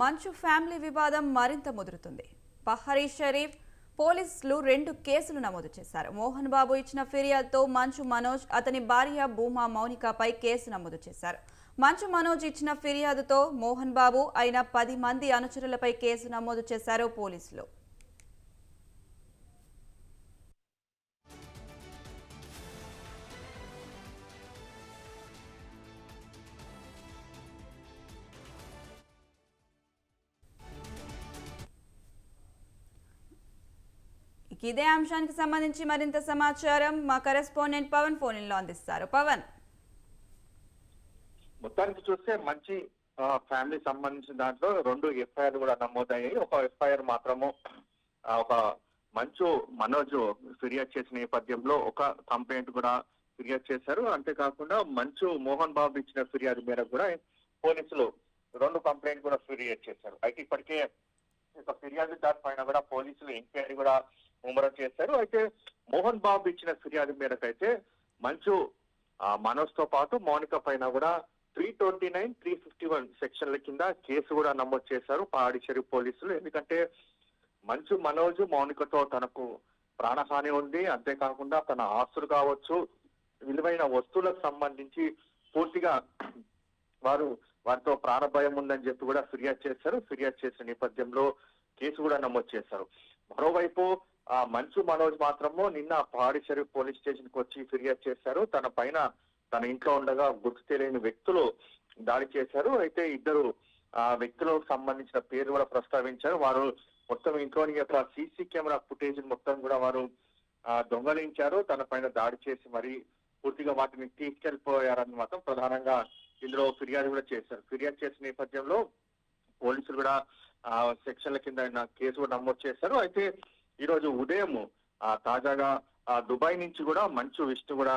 మంచు ఫ్యామిలీ వివాదం మరింత ముదురుతుంది. బహరీ షరీఫ్ పోలీసులు రెండు కేసులు నమోదు చేశారు. మోహన్ బాబు ఇచ్చిన ఫిర్యాదుతో మంచు మనోజ్ అతని భార్య భూమా మౌనికపై కేసు నమోదు చేశారు. మంచు మనోజ్ ఇచ్చిన ఫిర్యాదుతో మోహన్ బాబు అయిన పది మంది అనుచరులపై కేసు నమోదు చేశారు పోలీసులు. ఇదే అంశానికి సంబంధించి మరింత సమాచారం మా కరెస్పాండెంట్ పవన్ ఫోన్లో అందిస్తారు. పవన్. మొత్తానికి చూస్తే మంచి ఫ్యామిలీ సంబంధించిన దాంట్లో రెండు ఎఫ్ఐఆర్ కూడా నమోదయ్యాయి. ఒక ఎఫ్ఐఆర్ మాత్రము ఒక మంచు మనోజ్ ఫిర్యాదు చేసిన నేపథ్యంలో ఒక కంప్లైంట్ కూడా ఫిర్యాదు చేశారు. అంతేకాకుండా మంచు మోహన్ బాబు ఇచ్చిన ఫిర్యాదు మేరకు కూడా పోలీసులు రెండు కంప్లైంట్ కూడా ఫిర్యాదు చేశారు. అయితే ఇప్పటికే ఒక ఫిర్యాదు దాని పైన కూడా పోలీసులు ఎంక్వైరీ కూడా ముమ్మరం చేశారు. అయితే మోహన్ బాబు ఇచ్చిన ఫిర్యాదు మేరకు అయితే మంచు ఆ, మనోజ్తో పాటు మౌనిక పైన కూడా three twenty nine three fifty one సెక్షన్ల కింద కేసు కూడా నమోదు చేశారు పాడిచేరి పోలీసులు. ఎందుకంటే మంచు మనోజ్ మౌనికతో తనకు ప్రాణహాని ఉంది. అంతేకాకుండా తన ఆస్తులు కావచ్చు విలువైన వస్తువులకు సంబంధించి పూర్తిగా వారు వారితో ప్రాణభయం ఉందని చెప్పి కూడా ఫిర్యాదు చేశారు. ఫిర్యాదు చేసిన నేపథ్యంలో కేసు కూడా నమోదు చేశారు. మరోవైపు ఆ మంచు మనోజ్ మాత్రము నిన్న పాడిచేరి పోలీస్ స్టేషన్కు వచ్చి ఫిర్యాదు చేశారు. తన పైన తన ఇంట్లో ఉండగా గుర్తు తెలియని వ్యక్తులు దాడి చేశారు. అయితే ఇద్దరు ఆ వ్యక్తులకు సంబంధించిన పేరు కూడా ప్రస్తావించారు. వారు మొత్తం ఇంట్లోని యొక్క సీసీ కెమెరా ఫుటేజ్ మొత్తం కూడా వారు ఆ దొంగలించారు. తన పైన దాడి చేసి మరి పూర్తిగా వాటిని తీసుకెళ్ళిపోయారని మాత్రం ప్రధానంగా ఇందులో ఫిర్యాదు కూడా చేశారు. ఫిర్యాదు చేసిన నేపథ్యంలో పోలీసులు కూడా ఆ సెక్షన్ల కింద కేసు కూడా నమోదు చేశారు. అయితే ఈరోజు ఉదయము ఉదయం ఆ తాజాగా ఆ దుబాయ్ నుంచి కూడా మంచు విష్ణు కూడా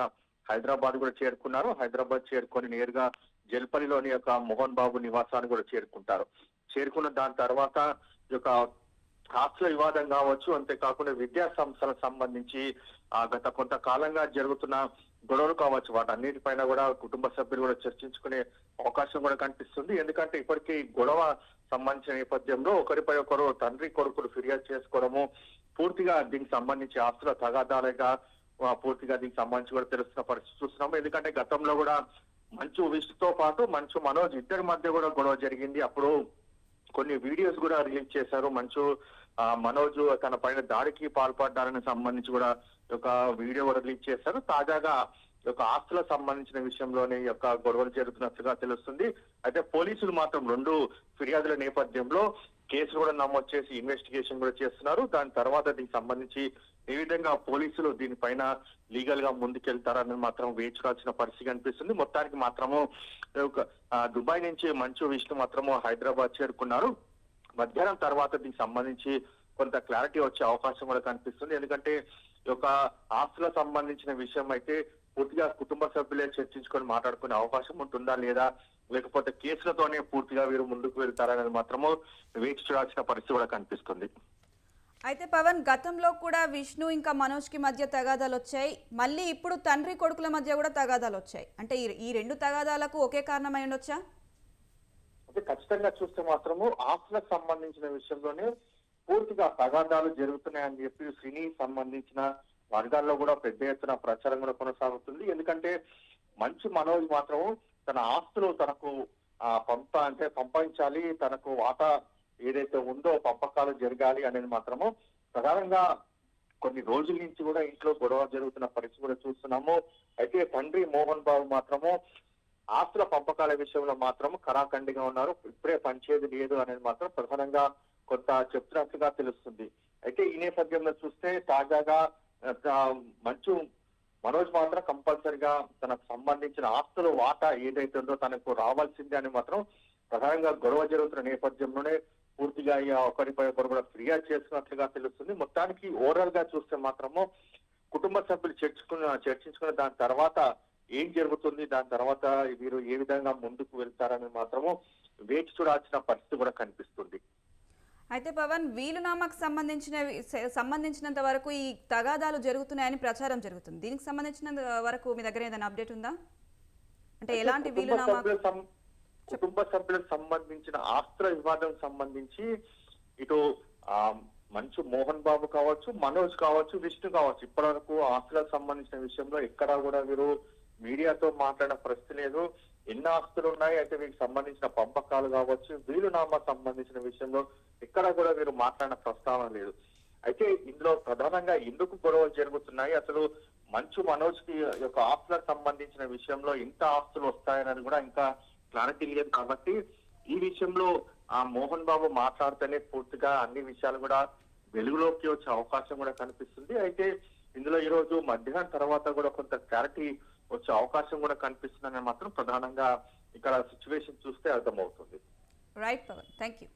హైదరాబాద్ కూడా చేరుకున్నారు. హైదరాబాద్ చేరుకొని నేరుగా జల్పల్లిలోని యొక్క మోహన్ బాబు నివాసాన్ని కూడా చేరుకుంటారు. చేరుకున్న దాని తర్వాత ఈ యొక్క ఆస్తుల వివాదం కావచ్చు అంతేకాకుండా విద్యా సంస్థలకు సంబంధించి ఆ గత కొంతకాలంగా జరుగుతున్న గొడవలు కావచ్చు వాటన్నిటిపైన కూడా కుటుంబ సభ్యులు కూడా చర్చించుకునే అవకాశం కూడా కనిపిస్తుంది. ఎందుకంటే ఇప్పటికీ గొడవ సంబంధించిన నేపథ్యంలో ఒకరిపై ఒకరు తండ్రి కొడుకులు ఫిర్యాదు చేసుకోవడము పూర్తిగా దీనికి సంబంధించి ఆస్తుల తగాదాలుగా పూర్తిగా దీనికి సంబంధించి కూడా తెలుస్తున్న పరిస్థితి చూస్తున్నాము. ఎందుకంటే గతంలో కూడా మంచు విష్ణుతో పాటు మంచు మనోజ్ ఇద్దరి మధ్య కూడా గొడవ జరిగింది. అప్పుడు కొన్ని వీడియోస్ కూడా రిలీజ్ చేశారు. మంచు ఆ, మనోజ్ తన పైన దాడికి పాల్పడ్డారని సంబంధించి కూడా ఒక వీడియో కూడా రిలీజ్ చేశారు. తాజాగా యొక్క ఆస్తులకు సంబంధించిన విషయంలోనే యొక్క గొడవలు జరుగుతున్నట్టుగా తెలుస్తుంది. అయితే పోలీసులు మాత్రం రెండు ఫిర్యాదుల నేపథ్యంలో కేసు కూడా నమోదు చేసి ఇన్వెస్టిగేషన్ కూడా చేస్తున్నారు. దాని తర్వాత దీనికి సంబంధించి ఏ విధంగా పోలీసులు దీనిపైన లీగల్గా ముందుకెళ్తారని మాత్రం వేచి పరిస్థితి కనిపిస్తుంది. మొత్తానికి మాత్రము ఒక, దుబాయ్ నుంచి మంచు విష్ణు మాత్రము హైదరాబాద్ చేరుకున్నారు. మధ్యాహ్నం తర్వాత దీనికి సంబంధించి కొంత క్లారిటీ వచ్చే అవకాశం కూడా కనిపిస్తుంది. ఎందుకంటే ఒక ఆస్తులకు సంబంధించిన విషయం అయితే పూర్తిగా కుటుంబ సభ్యులే చర్చించుకొని మాట్లాడుకునే అవకాశం ఉంటుందా లేదా? లేకపోతే కేసులతోనే పూర్తిగా వీరు ముందుకు వెళ్తారనేది మాత్రము వేచి చూడాల్సిన పరిస్థితి కూడా కనిపిస్తుంది. అయితే పవన్ గతంలో కూడా విష్ణు ఇంకా మనోజ్కి మధ్య తగాదాలు వచ్చాయి. మళ్ళీ ఇప్పుడు తండ్రి కొడుకుల మధ్య కూడా తగాదాలు వచ్చాయి. అంటే ఈ- రెండు తగాదాలకు ఒకే కారణమై ఉండొచ్చా? అంటే ఖచ్చితంగా చూస్తే మాత్రము ఆస్తులకు సంబంధించిన విషయంలోనే పూర్తిగా తగాదాలు జరుగుతున్నాయని చెప్పి సినీ సంబంధించిన వర్గాల్లో కూడా పెద్ద ఎత్తున ప్రచారం కూడా కొనసాగుతుంది. ఎందుకంటే మంచి మనోజ్ మాత్రం తన ఆస్తులు తనకు ఆ పంప అంటే పంపించాలి తనకు వాటా ఏదైతే ఉందో పంపకాలు జరగాలి అనేది మాత్రము ప్రధానంగా కొన్ని రోజుల నుంచి కూడా ఇంట్లో గొడవ జరుగుతున్న పరిస్థితి కూడా చూస్తున్నాము. అయితే తండ్రి మోహన్ బాబు మాత్రము ఆస్తుల పంపకాల విషయంలో మాత్రం కరాఖండిగా ఉన్నారు. ఇప్పుడే పనిచేది లేదు అనేది మాత్రం ప్రధానంగా కొంత చెప్తున్నట్లుగా తెలుస్తుంది. అయితే ఈ నేపథ్యంలో చూస్తే తాజాగా మంచు మనోజ్ మాత్రం కంపల్సరిగా తనకు సంబంధించిన ఆస్తుల వాటా ఏదైతే ఉందో తనకు రావాల్సిందే అని మాత్రం ప్రధానంగా గొడవ జరుగుతున్న నేపథ్యంలోనే పూర్తిగా ఈ ఒకరిపై ఒకరు కూడా ఫిర్యాదు చేస్తున్నట్లుగా తెలుస్తుంది. మొత్తానికి ఓవరాల్గా చూస్తే మాత్రము కుటుంబ సభ్యులు చర్చించుకున్న చర్చించుకున్న దాని తర్వాత ఏం జరుగుతుంది దాని తర్వాత వీరు ఏ విధంగా ముందుకు వెళ్తారని మాత్రము వేచి చూడాల్సిన పరిస్థితి కూడా కనిపిస్తుంది. అయితే పవన్ వీలునామాకు సంబంధించిన సంబంధించినంత వరకు ఈ తగాదాలు జరుగుతున్నాయని ప్రచారం జరుగుతుంది. దీనికి సంబంధించిన వరకు మీ దగ్గర ఏదైనా అప్డేట్ ఉందా? అంటే ఎలాంటి వీలునామా కుటుంబ సభ్యులకు సంబంధించిన ఆస్తుల వివాదం సంబంధించి ఇటు ఆ మంచు మోహన్ బాబు కావచ్చు మనోజ్ కావచ్చు విష్ణు కావచ్చు ఇప్పటివరకు ఆస్తులకు సంబంధించిన విషయంలో ఎక్కడా కూడా వీరు మీడియాతో మాట్లాడిన పరిస్థితి లేదు. ఎన్ని ఆస్తులు ఉన్నాయి అయితే వీరికి సంబంధించిన పంపకాలు కావచ్చు వీలునామా సంబంధించిన విషయంలో ఎక్కడా కూడా వీరు మాట్లాడిన ప్రస్తావన లేదు. అయితే ఇందులో ప్రధానంగా ఎందుకు గొడవలు జరుగుతున్నాయి? అసలు మంచు మనోజ్కి యొక్క ఆస్తులకు సంబంధించిన విషయంలో ఇంత ఆస్తులు వస్తాయని కూడా ఇంకా క్లారిటీ లేదు కాబట్టి ఈ విషయంలో ఆ మోహన్ బాబు మాట్లాడితేనే పూర్తిగా అన్ని విషయాలు కూడా వెలుగులోకి వచ్చే అవకాశం కూడా కనిపిస్తుంది. అయితే ఇందులో ఈ రోజు మధ్యాహ్నం తర్వాత కూడా కొంత క్లారిటీ వచ్చే అవకాశం కూడా కనిపిస్తుందని మాత్రం ప్రధానంగా ఇక్కడ సిచ్యువేషన్ చూస్తే అర్థమవుతుంది. Right Pawan thank you